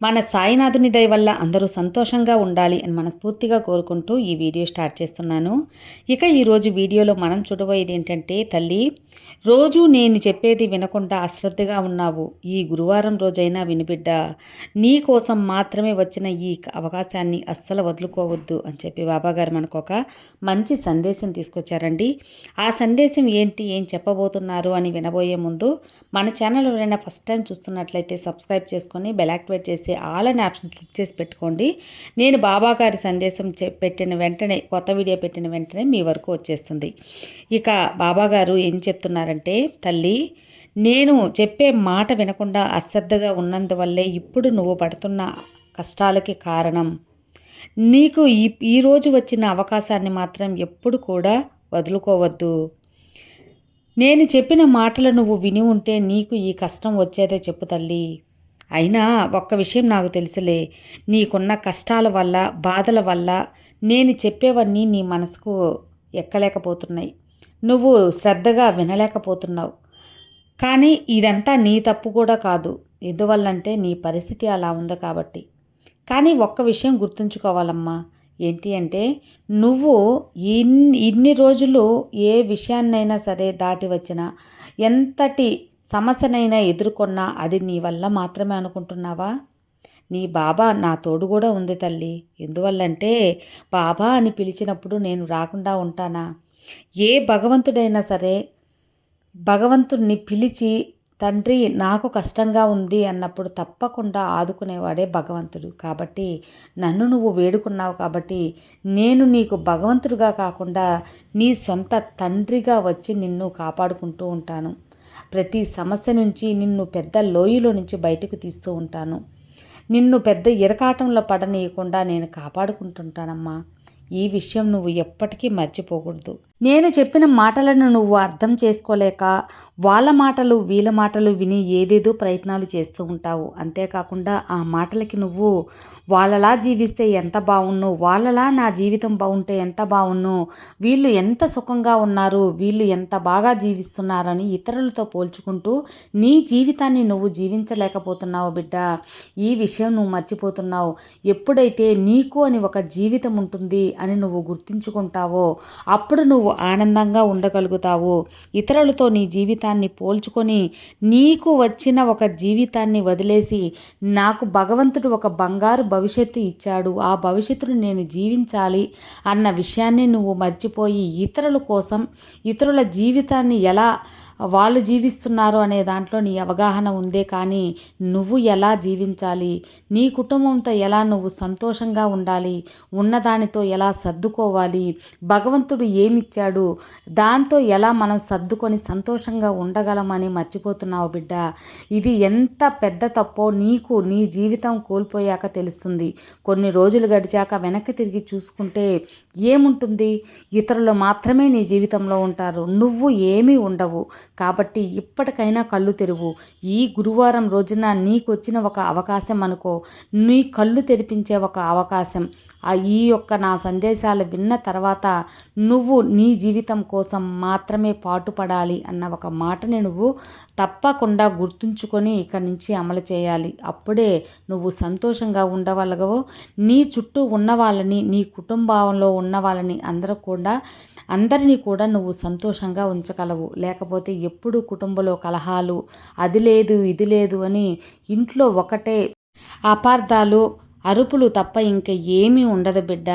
మన సాయినాథుని దయ వల్ల అందరూ సంతోషంగా ఉండాలి అని మనస్ఫూర్తిగా కోరుకుంటూ ఈ వీడియో స్టార్ట్ చేస్తున్నాను. ఇక ఈరోజు వీడియోలో మనం చూడబోయేది ఏంటంటే తల్లి రోజు నేను చెప్పేది వినకుండా అశ్రద్ధగా ఉన్నావు. ఈ గురువారం రోజైనా వినిబిడ్డ నీ కోసం మాత్రమే వచ్చిన ఈ అవకాశాన్ని అస్సలు వదులుకోవద్దు అని చెప్పి బాబాగారు మనకు ఒక మంచి సందేశం తీసుకొచ్చారండి. ఆ సందేశం ఏంటి ఏం చెప్పబోతున్నారు అని వినబోయే ముందు మన ఛానల్ ఎవరైనా ఫస్ట్ టైం చూస్తున్నట్లయితే సబ్స్క్రైబ్ చేసుకొని బెల్ యాక్టివేట్ చేసి ఆల్ అని ఆప్షన్ క్లిక్ చేసి పెట్టుకోండి. నేను బాబా గారి సందేశం చె- పెట్టిన వెంటనే కొత్త వీడియో పెట్టిన వెంటనే మీ వరకు వచ్చేస్తుంది. ఇక బాబా గారు ఏం చెప్తున్నారంటే తల్లి నేను చెప్పే మాట వినకుండా అశ్రద్ధగా ఉన్నందువల్లే ఇప్పుడు నువ్వు పడుతున్న కష్టాలకి కారణం. నీకు ఈ ఈరోజు వచ్చిన అవకాశాన్ని మాత్రం ఎప్పుడు కూడా వదులుకోవద్దు. నేను చెప్పిన మాటలు నువ్వు విని ఉంటే నీకు ఈ కష్టం వచ్చేదే చెప్పు తల్లి. అయినా ఒక్క విషయం నాకు తెలుసులే. నీకున్న కష్టాల వల్ల బాధల వల్ల నేను చెప్పేవన్నీ నీ మనసుకు ఎక్కలేకపోతున్నాయి. నువ్వు శ్రద్ధగా వినలేకపోతున్నావు. కానీ ఇదంతా నీ తప్పు కూడా కాదు. ఎందువల్లంటే నీ పరిస్థితి అలా ఉంది కాబట్టి. కానీ ఒక్క విషయం గుర్తుంచుకోవాలమ్మా. ఏంటి అంటే నువ్వు ఇన్ని ఇన్ని రోజులు ఏ విషయాన్నైనా సరే దాటి వచ్చినా ఎంతటి సమస్యనైనా ఎదుర్కొన్నా అది నీ వల్ల మాత్రమే అనుకుంటున్నావా? నీ బాబా నా తోడు కూడా ఉంది తల్లి. ఎందువల్లంటే బాబా అని పిలిచినప్పుడు నేను రాకుండా ఉంటానా? ఏ భగవంతుడైనా సరే భగవంతుణ్ణి పిలిచి తండ్రి నాకు కష్టంగా ఉంది అన్నప్పుడు తప్పకుండా ఆదుకునేవాడే భగవంతుడు. కాబట్టి నన్ను నువ్వు వేడుకున్నావు కాబట్టి నేను నీకు భగవంతుడిగా కాకుండా నీ సొంత తండ్రిగా వచ్చి నిన్ను కాపాడుకుంటూ ఉంటాను. ప్రతి సమస్య నుంచి నిన్ను పెద్ద లోయలో నుంచి బయటకు తీస్తూ ఉంటాను. నిన్ను పెద్ద ఇరకాటంలో పడనీయకుండా నేను కాపాడుకుంటుంటానమ్మా. ఈ విషయం నువ్వు ఎప్పటికీ మర్చిపోకూడదు. నేను చెప్పిన మాటలను నువ్వు అర్థం చేసుకోలేక వాళ్ళ మాటలు వీళ్ళ మాటలు విని ఏదేదో ప్రయత్నాలు చేస్తూ ఉంటావు. అంతేకాకుండా ఆ మాటలకి నువ్వు వాళ్ళలా జీవిస్తే ఎంత బాగున్ను వాళ్ళలా నా జీవితం బాగుంటే ఎంత బాగున్ను వీళ్ళు ఎంత సుఖంగా ఉన్నారు వీళ్ళు ఎంత బాగా జీవిస్తున్నారని ఇతరులతో పోల్చుకుంటూ నీ జీవితాన్ని నువ్వు జీవించలేకపోతున్నావు బిడ్డ. ఈ విషయం నువ్వు మర్చిపోతున్నావు. ఎప్పుడైతే నీకు అని ఒక జీవితం ఉంటుంది అని నువ్వు గుర్తించుకుంటావో అప్పుడు నువ్వు ఆనందంగా ఉండగలుగుతావు. ఇతరులతో నీ జీవితాన్ని పోల్చుకొని నీకు వచ్చిన ఒక జీవితాన్ని వదిలేసి నాకు భగవంతుడు ఒక బంగారు భవిష్యత్తు ఇచ్చాడు. ఆ భవిష్యత్తును నేను జీవించాలి అన్న విషయాన్ని నువ్వు మర్చిపోయి ఇతరుల కోసం ఇతరుల జీవితాన్ని ఎలా వాళ్ళు జీవిస్తున్నారు అనే దాంట్లో నీ అవగాహన ఉందే కానీ నువ్వు ఎలా జీవించాలి? నీ కుటుంబంతో ఎలా నువ్వు సంతోషంగా ఉండాలి? ఉన్నదానితో ఎలా సర్దుకోవాలి? భగవంతుడు ఏమిచ్చాడు? దాంతో ఎలా మనం సర్దుకొని సంతోషంగా ఉండగలమని మర్చిపోతున్నావు బిడ్డ. ఇది ఎంత పెద్ద తప్పో నీకు నీ జీవితం కోల్పోయాక తెలుస్తుంది. కొన్ని రోజులు గడిచాక వెనక్కి తిరిగి చూసుకుంటే ఏముంటుంది? ఇతరులు మాత్రమే నీ జీవితంలో ఉంటారు. నువ్వు ఏమీ ఉండవు. కాబట్టి ఇప్పటికైనా కళ్ళు తెరువు. ఈ గురువారం రోజున నీకు వచ్చిన ఒక అవకాశం అనుకో. నీ కళ్ళు తెరిపించే ఒక అవకాశం. ఆ ఈ యొక్క నా సందేశాలు విన్న తర్వాత నువ్వు నీ జీవితం కోసం మాత్రమే పాటుపడాలి అన్న ఒక మాటని నువ్వు తప్పకుండా గుర్తుంచుకొని ఇక్కడి నుంచి అమలు చేయాలి. అప్పుడే నువ్వు సంతోషంగా ఉండగలగవు నీ చుట్టూ ఉన్న వాళ్ళని నీ కుటుంబంలో ఉన్న వాళ్ళని అందరూ కూడా అందరినీ కూడా నువ్వు సంతోషంగా ఉంచగలవు. లేకపోతే ఎప్పుడు కుటుంబంలో కలహాలు అది లేదు ఇది లేదు అని ఇంట్లో ఒకటే అపార్థాలు అరుపులు తప్ప ఇంక ఏమీ ఉండదు బిడ్డ.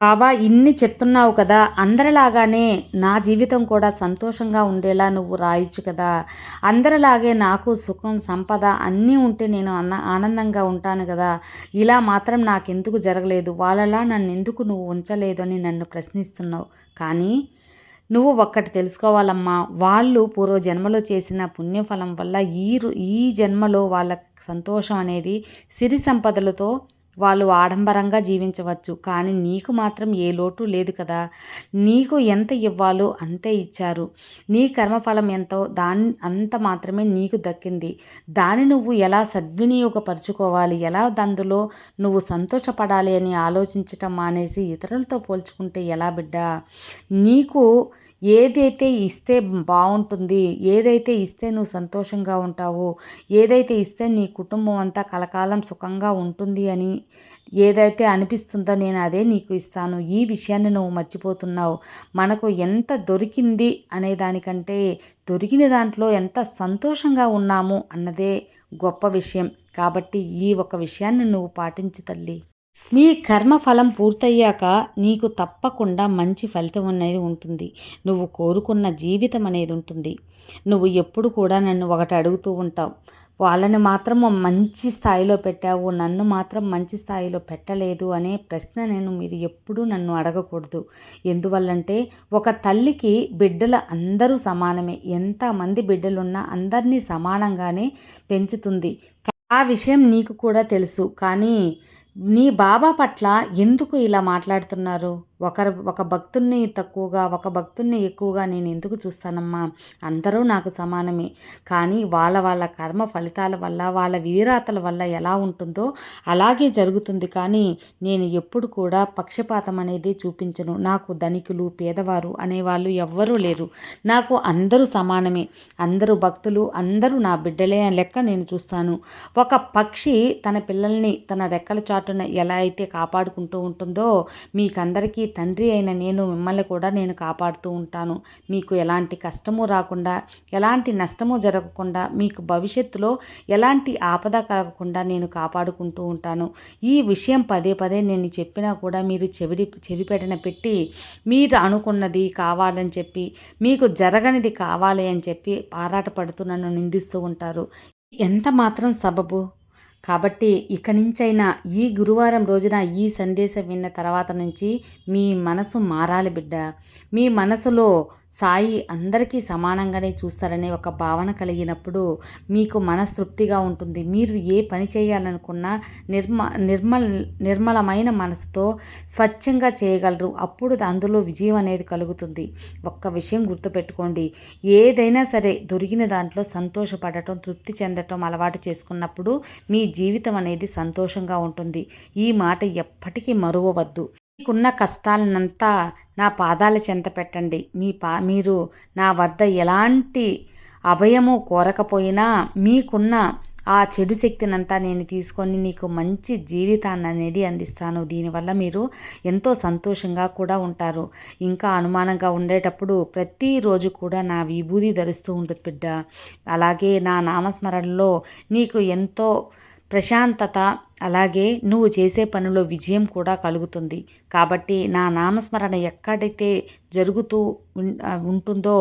బాబా ఇన్ని చెప్తున్నావు కదా అందరిలాగానే నా జీవితం కూడా సంతోషంగా ఉండేలా నువ్వు రాయొచ్చు కదా. అందరిలాగే నాకు సుఖం సంపద అన్నీ ఉంటే నేను అన్న ఆనందంగా ఉంటాను కదా. ఇలా మాత్రం నాకెందుకు జరగలేదు? వాళ్ళలా నన్ను ఎందుకు నువ్వు ఉంచలేదు అని నన్ను ప్రశ్నిస్తున్నావు. కానీ నువ్వు ఒక్కటి తెలుసుకోవాలమ్మా వాళ్ళు పూర్వ జన్మలో చేసిన పుణ్యఫలం వల్ల ఈ రు- ఈ జన్మలో వాళ్ళ సంతోషం అనేది సిరి సంపదలతో వాళ్ళు ఆడంబరంగా జీవించవచ్చు. కానీ నీకు మాత్రం ఏ లోటు లేదు కదా. నీకు ఎంత ఇవ్వాలో అంతే ఇచ్చారు. నీ కర్మఫలం ఎంతో దాని అంత మాత్రమే నీకు దక్కింది. దాన్ని నువ్వు ఎలా సద్వినియోగపరుచుకోవాలి? ఎలా అందులో నువ్వు సంతోషపడాలి అని ఆలోచించటం మానేసి ఇతరులతో పోల్చుకుంటే ఎలా బిడ్డ? నీకు ఏదైతే ఇస్తే బాగుంటుంది ఏదైతే ఇస్తే నువ్వు సంతోషంగా ఉంటావో ఏదైతే ఇస్తే నీ కుటుంబం అంతా కలకాలం సుఖంగా ఉంటుంది అని ఏదైతే అనిపిస్తుందో నేను అదే నీకు ఇస్తాను. ఈ విషయాన్ని నువ్వు మర్చిపోతున్నావు. మనకు ఎంత దొరికింది అనే దానికంటే దొరికిన దాంట్లో ఎంత సంతోషంగా ఉన్నాము అన్నదే గొప్ప విషయం. కాబట్టి ఈ ఒక విషయాన్ని నువ్వు పాటించు తల్లి. నీ కర్మఫలం పూర్తయ్యాక నీకు తప్పకుండా మంచి ఫలితం అనేది ఉంటుంది. నువ్వు కోరుకున్న జీవితం అనేది ఉంటుంది. నువ్వు ఎప్పుడు కూడా నన్ను ఒకటి అడుగుతూ ఉంటావు. వాళ్ళని మాత్రం మంచి స్థాయిలో పెట్టావు నన్ను మాత్రం మంచి స్థాయిలో పెట్టలేదు అనే ప్రశ్న నేను మీరు ఎప్పుడూ నన్ను అడగకూడదు. ఎందువల్లంటే ఒక తల్లికి బిడ్డల అందరూ సమానమే. ఎంతమంది బిడ్డలున్నా అందరినీ సమానంగానే పెంచుతుంది. ఆ విషయం నీకు కూడా తెలుసు. కానీ నీ బాబా పట్ల ఎందుకు ఇలా మాట్లాడుతున్నారు? ఒకరు ఒక భక్తుణ్ణి తక్కువగా ఒక భక్తుణ్ణి ఎక్కువగా నేను ఎందుకు చూస్తానమ్మా? అందరూ నాకు సమానమే. కానీ వాళ్ళ వాళ్ళ కర్మ ఫలితాల వల్ల వాళ్ళ వీరాతల వల్ల ఎలా ఉంటుందో అలాగే జరుగుతుంది. కానీ నేను ఎప్పుడు కూడా పక్షపాతం అనేది చూపించను. నాకు ధనికులు పేదవారు అనేవాళ్ళు ఎవ్వరూ లేరు. నాకు అందరూ సమానమే. అందరూ భక్తులు అందరూ నా బిడ్డలే లెక్క నేను చూస్తాను. ఒక పక్షి తన పిల్లల్ని తన రెక్కల చాటున ఎలా అయితే కాపాడుకుంటూ ఉంటుందో మీకందరికీ తండ్రి అయిన నేను మిమ్మల్ని కూడా నేను కాపాడుతూ ఉంటాను. మీకు ఎలాంటి కష్టము రాకుండా ఎలాంటి నష్టము జరగకుండా మీకు భవిష్యత్తులో ఎలాంటి ఆపద కలగకుండా నేను కాపాడుకుంటూ ఉంటాను. ఈ విషయం పదే పదే నేను చెప్పినా కూడా మీరు చెవిడి చెవిపెటన పెట్టి మీరు అనుకున్నది కావాలని చెప్పి మీకు జరగనిది కావాలి అని చెప్పి ఆరాటపడుతూ నన్ను నిందిస్తూ ఉంటారు. ఎంత మాత్రం సబబు? కాబట్టి ఇక నుంచైనా ఈ గురువారం రోజున ఈ సందేశం విన్న తర్వాత నుంచి మీ మనసు మారాలి బిడ్డ. మీ మనసులో సాయి అందరికీ సమానంగానే చూస్తారనే ఒక భావన కలిగినప్పుడు మీకు మనస్తృప్తిగా ఉంటుంది. మీరు ఏ పని చేయాలనుకున్నా నిర్మ నిర్మల్ నిర్మలమైన మనసుతో స్వచ్ఛంగా చేయగలరు. అప్పుడు అందులో విజయం అనేది కలుగుతుంది. ఒక్క విషయం గుర్తుపెట్టుకోండి. ఏదైనా సరే దొరికిన దాంట్లో సంతోషపడటం తృప్తి చెందటం అలవాటు చేసుకున్నప్పుడు మీ జీవితం అనేది సంతోషంగా ఉంటుంది. ఈ మాట ఎప్పటికీ మరువవద్దు. మీకున్న కష్టాలనంతా నా పాదాల చెంత పెట్టండి. మీ పా మీరు నా వద్ద ఎలాంటి అభయము కోరకపోయినా మీకున్న ఆ చెడు శక్తినంతా నేను తీసుకొని నీకు మంచి జీవితాన్ని అనేది అందిస్తాను. దీనివల్ల మీరు ఎంతో సంతోషంగా కూడా ఉంటారు. ఇంకా అనుమానంగా ఉండేటప్పుడు ప్రతిరోజు కూడా నా విభూది ధరిస్తూ ఉంటుంది బిడ్డ. అలాగే నా నామస్మరణలో నీకు ఎంతో ప్రశాంతత అలాగే నువ్వు చేసే పనిలో విజయం కూడా కలుగుతుంది. కాబట్టి నా నామస్మరణ ఎక్కడైతే జరుగుతూ ఉంటుందో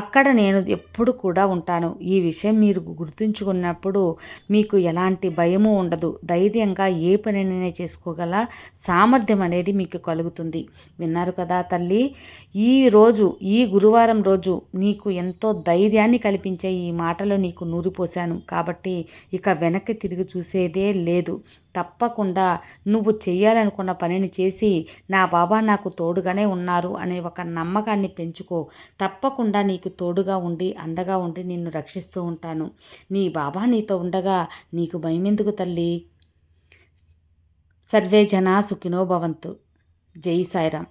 అక్కడ నేను ఎప్పుడు కూడా ఉంటాను. ఈ విషయం మీరు గుర్తుంచుకున్నప్పుడు మీకు ఎలాంటి భయము ఉండదు. ధైర్యంగా ఏ పనినైనా చేసుకోగల సామర్థ్యం అనేది మీకు కలుగుతుంది. విన్నారు కదా తల్లి? ఈ రోజు ఈ గురువారం రోజు నీకు ఎంతో ధైర్యాన్ని కల్పించే ఈ మాటలో నీకు నూరిపోశాను. కాబట్టి ఇక వెనక్కి తిరిగి చూసేదే లేదు. తప్పకుండా నువ్వు చేయాలనుకున్న పనిని చేసి నా బాబా నాకు తోడుగానే ఉన్నారు అనే ఒక నమ్మకాన్ని పెంచుకో. తప్పకుండా నీకు తోడుగా ఉండి అండగా ఉండి నిన్ను రక్షిస్తూ ఉంటాను. నీ బాబా నీతో ఉండగా నీకు భయమెందుకు తల్లి? సర్వే జనా సుఖినో భవంతు. జై సాయిరామ్.